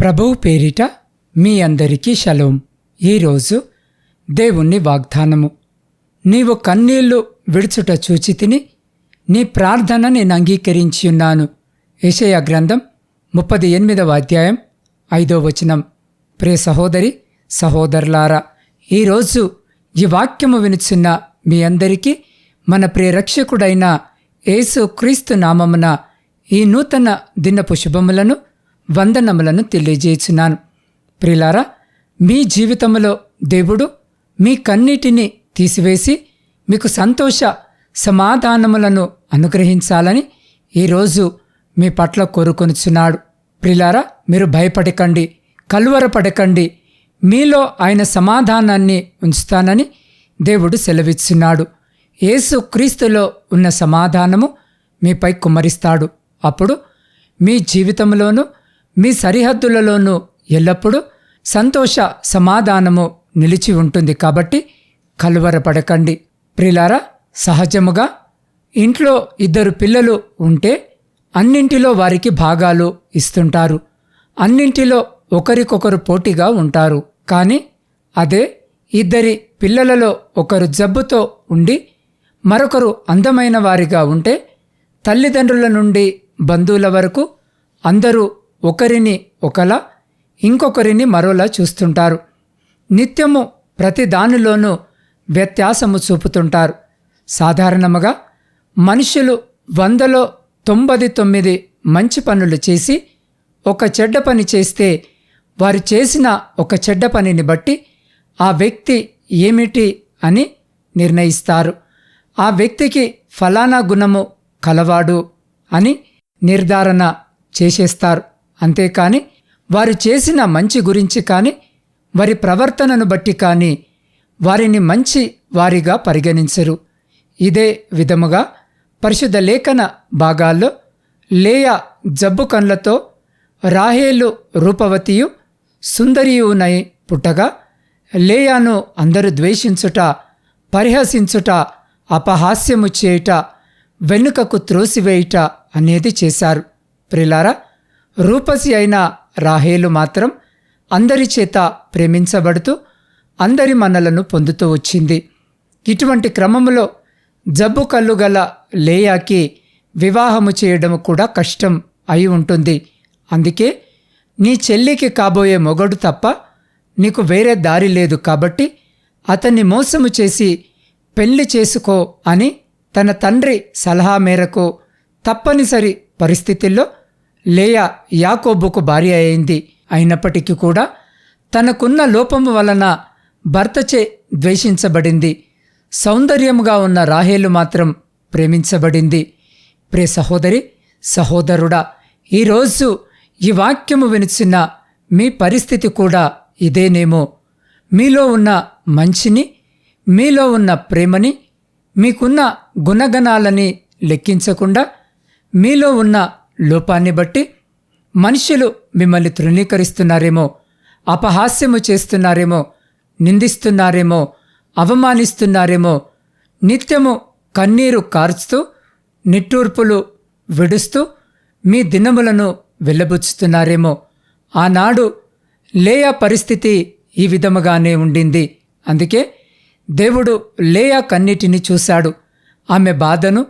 ప్రభువు పేరిట మీ అందరికీ షలోం ఈరోజు దేవుణ్ణి వాగ్దానము. నీవు కన్నీళ్ళు విడుచుట చూచి తిని నీ ప్రార్థన నేను అంగీకరించి ఉన్నాను. గ్రంథం ముప్పది ఎనిమిదవ అధ్యాయం ఐదో వచనం. ప్రే సహోదరి సహోదరులారా ఈరోజు ఈ వాక్యము వినుచున్న మీ అందరికీ మన ప్రియరక్షకుడైన యేసు క్రీస్తు నామమున ఈ నూతన దినపు శుభములను వందనములను తెలియజేస్తున్నాను ప్రిలారా మీ జీవితంలో దేవుడు మీ కన్నిటిని తీసివేసి మీకు సంతోష సమాధానములను అనుగ్రహించాలని ఈరోజు మీ పట్ల కోరుకొనుచున్నాడు. ప్రిలారా మీరు భయపడకండి కలువరపడకండి. మీలో ఆయన సమాధానాన్ని ఉంచుతానని దేవుడు సెలవిస్తున్నాడు యేసు క్రీస్తులో ఉన్న సమాధానము మీపై కుమ్మరిస్తాడు. అప్పుడు మీ జీవితంలోనూ మీ సరిహద్దులలోనూ ఎల్లప్పుడూ సంతోష సమాధానము నిలిచి ఉంటుంది కాబట్టి కలువరపడకండి. ప్రిలారా సహజముగా ఇంట్లో ఇద్దరు పిల్లలు ఉంటే అన్నింటిలో వారికి భాగాలు ఇస్తుంటారు. అన్నింటిలో ఒకరికొకరు పోటీగా ఉంటారు. కానీ అదే ఇద్దరి పిల్లలలో ఒకరు జబ్బుతో ఉండి మరొకరు అందమైన వారిగా ఉంటే తల్లిదండ్రుల నుండి బంధువుల వరకు అందరూ ఒకరిని ఒకలా ఇంకొకరిని మరోలా చూస్తుంటారు. నిత్యము ప్రతి దానిలోనూ వ్యత్యాసము చూపుతుంటారు. సాధారణముగా మనుషులు వందలో తొంభది తొమ్మిది మంచి పనులు చేసి ఒక చెడ్డ పని చేస్తే వారు చేసిన ఒక చెడ్డ పనిని బట్టి ఆ వ్యక్తి ఏమిటి అని నిర్ణయిస్తారు. ఆ వ్యక్తికి ఫలానా గుణము కలవాడు అని నిర్ధారణ చేసేస్తారు. అంతేకాని వారు చేసిన మంచి గురించి కానీ వారి ప్రవర్తనను బట్టి కానీ వారిని మంచి వారిగా పరిగణించరు. ఇదే విధముగా పరిశుద్ధ లేఖన భాగాల్లో లేయా జబ్బు కండ్లతో రాహేలు రూపవతియు సుందరియునై పుట్టగా లేయాను అందరూ ద్వేషించుట పరిహసించుట అపహాస్యము చేయుట వెనుకకు త్రోసివేయుట అనేది చేశారు. ప్రిలారా రూపసి అయిన రాహేలు మాత్రం అందరి చేత ప్రేమించబడుతూ అందరి మనలను పొందుతూ వచ్చింది. ఇటువంటి క్రమంలో జబ్బు కళ్ళు గల లేయాకి వివాహము చేయడం కూడా కష్టం అయి ఉంటుంది. అందుకే నీ చెల్లికి కాబోయే మొగడు తప్ప నీకు వేరే దారి లేదు కాబట్టి అతన్ని మోసము చేసి పెళ్ళి చేసుకో అని తన తండ్రి సలహా మేరకు తప్పనిసరి పరిస్థితుల్లో లేయా యాకోబుకు భార్య అయింది. అయినప్పటికీ కూడా తనకున్న లోపము వలన భర్తచే ద్వేషించబడింది. సౌందర్యముగా ఉన్న రాహేలు మాత్రం ప్రేమించబడింది. ప్రే సహోదరి సహోదరుడా ఈరోజు ఈ వాక్యము వినిచిన మీ పరిస్థితి కూడా ఇదేనేమో. మీలో ఉన్న మంచిని మీలో ఉన్న ప్రేమని మీకున్న గుణగణాలని లెక్కించకుండా మీలో ఉన్న లోపాన్ని బట్టి మనుషులు మిమ్మల్ని తృణీకరిస్తున్నారేమో అపహాస్యము చేస్తున్నారేమో నిందిస్తున్నారేమో అవమానిస్తున్నారేమో నిత్యము కన్నీరు కార్చుతూ నిట్టూర్పులు విడుస్తూ మీ దినములను వెళ్ళబుచ్చుతున్నారేమో ఆనాడు లేయా పరిస్థితి ఈ విధముగానే ఉండింది. అందుకే దేవుడు లేయా కన్నిటిని చూశాడు. ఆమె బాధను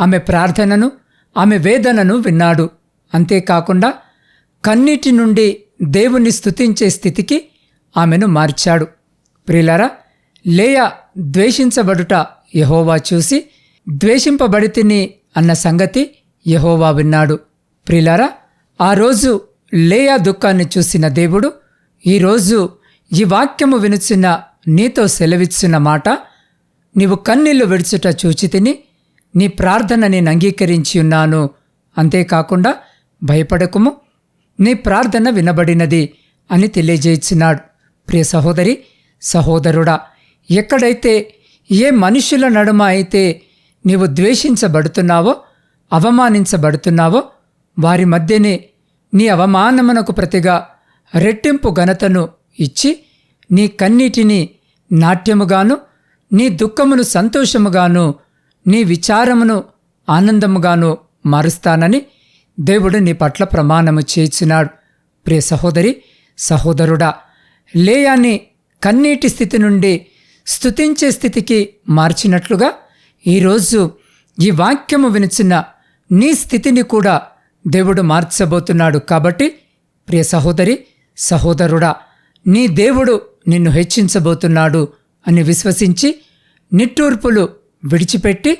ఆమె ప్రార్థనను ఆమె వేదనను విన్నాడు. అంతేకాకుండా కన్నీటి నుండి దేవుని స్తుతించే స్థితికి ఆమెను మార్చాడు. ప్రిలరా లేయా ద్వేషించబడుట యహోవా చూసి ద్వేషింపబడితిని అన్న సంగతి యహోవా విన్నాడు. ప్రిలరా ఆ రోజు లేయా దుఃఖాన్ని చూసిన దేవుడు ఈరోజు ఈ వాక్యము వినుచున్న నీతో సెలవిచ్చిన మాట నీవు కన్నీళ్ళు విడుచుట చూచితిని నీ ప్రార్థన నేను అంగీకరించి ఉన్నాను. అంతేకాకుండా భయపడకుము. నీ ప్రార్థన వినబడినది అని తెలియజేసినాడు. ప్రియ సహోదరి సహోదరుడా ఎక్కడైతే ఏ మనుషుల నడుమ అయితే నీవు ద్వేషించబడుతున్నావో అవమానించబడుతున్నావో వారి మధ్యనే నీ అవమానమునకు ప్రతిగా రెట్టింపు ఘనతను ఇచ్చి నీ కన్నీటిని నాట్యముగాను నీ దుఃఖమును సంతోషముగాను నీ విచారమును ఆనందముగాను మారుస్తానని దేవుడు నీ పట్ల ప్రమాణము చేర్చినాడు ప్రియ సహోదరి సహోదరుడా లేయాన్ని కన్నీటి స్థితి నుండి స్తుతించే స్థితికి మార్చినట్లుగా ఈరోజు ఈ వాక్యము వినిచిన నీ స్థితిని కూడా దేవుడు మార్చబోతున్నాడు కాబట్టి ప్రియ సహోదరి సహోదరుడా నీ దేవుడు నిన్ను హెచ్చించబోతున్నాడు అని విశ్వసించి నిట్టూర్పులు విడిచిపెట్టి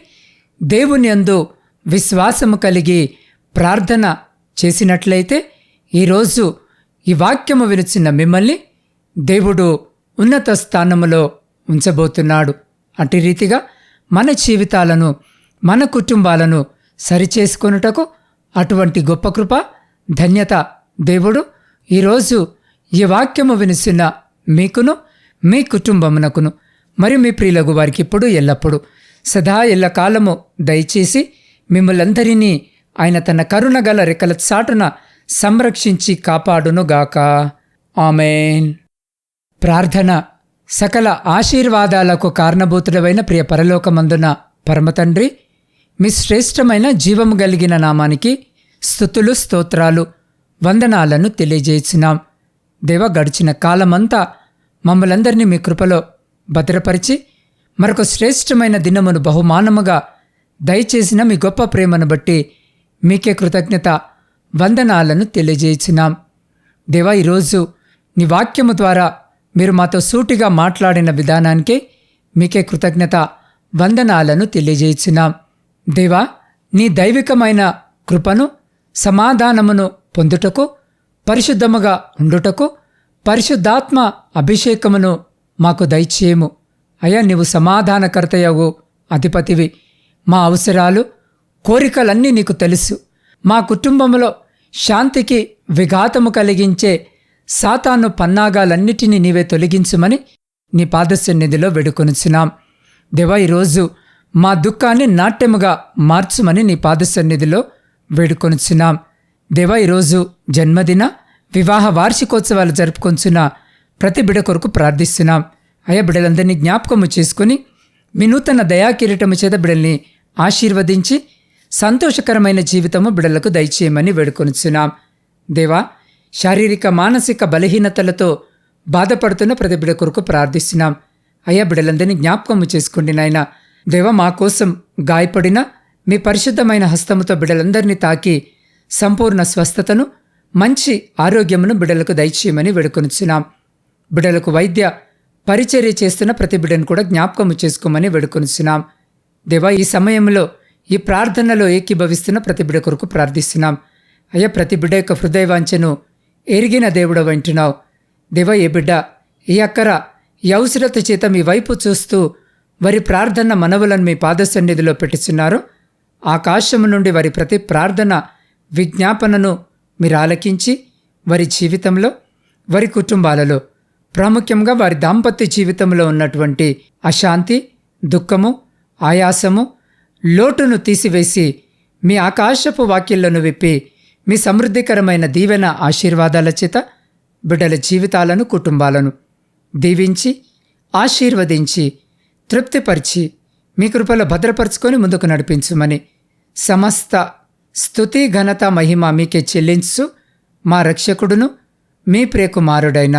దేవుని అందు విశ్వాసము కలిగి ప్రార్థన చేసినట్లయితే ఈరోజు ఈ వాక్యము వినిచిన మిమ్మల్ని దేవుడు ఉన్నత స్థానములో ఉంచబోతున్నాడు. అటు రీతిగా మన జీవితాలను మన కుటుంబాలను సరిచేసుకొనుటకు అటువంటి గొప్ప కృప ధన్యత దేవుడు ఈరోజు ఈ వాక్యము వినిసిన మీకును మీ కుటుంబమునకును మరి మీ ప్రియులకు వారికి ఇప్పుడు ఎల్లప్పుడూ సదా ఎల్లకాలము దయచేసి మిమ్మలందరినీ ఆయన తన కరుణ గల రెక్కల చాటున సంరక్షించి కాపాడునుగాక ఆమెన్. ప్రార్థన సకల ఆశీర్వాదాలకు కారణభూతుడమైన ప్రియ పరలోకమందున పరమతండ్రి మీ శ్రేష్టమైన జీవము కలిగిన నామానికి స్థుతులు స్తోత్రాలు వందనాలను తెలియజేసినాం. దేవ గడిచిన కాలమంతా మమ్మలందరినీ మీ కృపలో భద్రపరిచి మరొక శ్రేష్టమైన దినమును బహుమానముగా దయచేసిన మీ గొప్ప ప్రేమను బట్టి మీకే కృతజ్ఞత వందనాలను తెలియజేసినాం దేవా ఈరోజు నీ వాక్యము ద్వారా మీరు మాతో సూటిగా మాట్లాడిన విధానానికి మీకే కృతజ్ఞత వందనాలను తెలియజేసినాం దేవా నీ దైవికమైన కృపను సమాధానమును పొందుటకు పరిశుద్ధముగా ఉండుటకు పరిశుద్ధాత్మ అభిషేకమును మాకు దయచేయము. అయ్యా నీవు సమాధానకర్తయగు అధిపతివి. మా అవసరాలు కోరికలన్నీ నీకు తెలుసు. మా కుటుంబంలో శాంతికి విఘాతము కలిగించే సాతాను పన్నాగాలన్నిటినీ నీవే తొలగించుమని నీ పాదసన్నిధిలో వేడుకొనుచున్నాం. దేవా ఈరోజు మా దుఃఖాన్ని నాట్యముగా మార్చుమని నీ పాదసన్నిధిలో వేడుకొనుచున్నాం. దేవా ఈరోజు జన్మదిన వివాహ వార్షికోత్సవాలు జరుపుకొంచున్న ప్రతి బిడ కొరకు ప్రార్థిస్తున్నాం. అయ్యా బిడ్డలందరినీ జ్ఞాపకము చేసుకుని మీ నూతన దయాకిరీటము చేత బిడల్ని ఆశీర్వదించి సంతోషకరమైన జీవితము బిడలకు దయచేయమని వేడుకొనిచున్నాం. దేవా శారీరక మానసిక బలహీనతలతో బాధపడుతున్న ప్రతి బిడ కొరకు ప్రార్థిస్తున్నాం. అయ్యా బిడలందరినీ జ్ఞాపకము చేసుకోండి నాయన. దేవా మా కోసం గాయపడిన మీ పరిశుద్ధమైన హస్తముతో బిడలందరినీ తాకి సంపూర్ణ స్వస్థతను మంచి ఆరోగ్యమును బిడలకు దయచేయమని వేడుకొనిచున్నాం. బిడలకు వైద్య పరిచర్య చేస్తున్న ప్రతి బిడ్డను కూడా జ్ఞాపకము చేసుకోమని వేడుకొనిస్తున్నాం దేవా ఈ సమయంలో ఈ ప్రార్థనలో ఏకీభవిస్తున్న ప్రతి బిడ్డ కొరకు ప్రార్థిస్తున్నాం. అయ్యా ప్రతి బిడ్డ యొక్క హృదయవాంఛను ఎరిగిన దేవుడు వింటున్నావు దేవా ఏ బిడ్డ ఈ అక్కర ఈ అవసరత చేత మీ వైపు చూస్తూ వారి ప్రార్థన మనవులను మీ పాదసన్నిధిలో పెట్టుచున్నారు ఆకాశము నుండి వారి ప్రతి ప్రార్థన విజ్ఞాపనను మీరు ఆలకించి వారి జీవితంలో వారి కుటుంబాలలో ప్రాముఖ్యంగా వారి దాంపత్య జీవితంలో ఉన్నటువంటి అశాంతి దుఃఖము ఆయాసము లోటును తీసివేసి మీ ఆకాశపు వాక్యలను విప్పి మీ సమృద్ధికరమైన దీవెన ఆశీర్వాదాల చేత బిడ్డల జీవితాలను కుటుంబాలను దీవించి ఆశీర్వదించి తృప్తిపరిచి మీ కృపలో భద్రపరుచుకొని ముందుకు నడిపించుమని సమస్త స్థుతి ఘనత మహిమ మీకే చెల్లించు మా రక్షకుడును మీ ప్రియకుమారుడైన